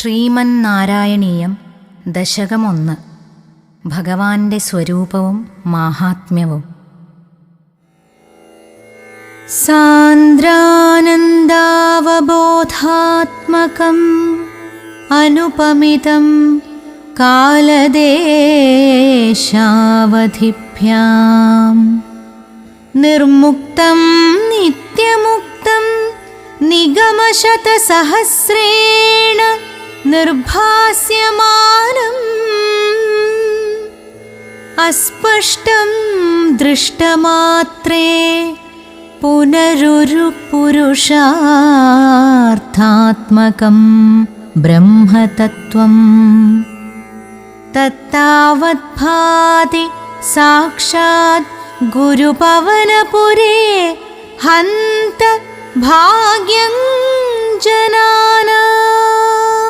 ശ്രീമന്നാരായണീയം ദശകമൊന്ന്. ഭഗവാന്റെ സ്വരൂപവും മാഹാത്മ്യവും. സാന്ദ്രാനന്ദാവബോധാത്മകം അനുപമിതം കാലദേശാവധിഭ്യാം. നിർമുക്തം നിത്യമുക്തം നിഗമശതസഹസ്രേണ निर्भास्यमानम् अस्पष्टं दृष्टमात्रे पुनरुरुपुरुषार्थात्मकं ब्रह्मतत्त्वम्। तत्तावद्भाति साक्षात् गुरुपवनपुरे हन्त भाग्यं जना।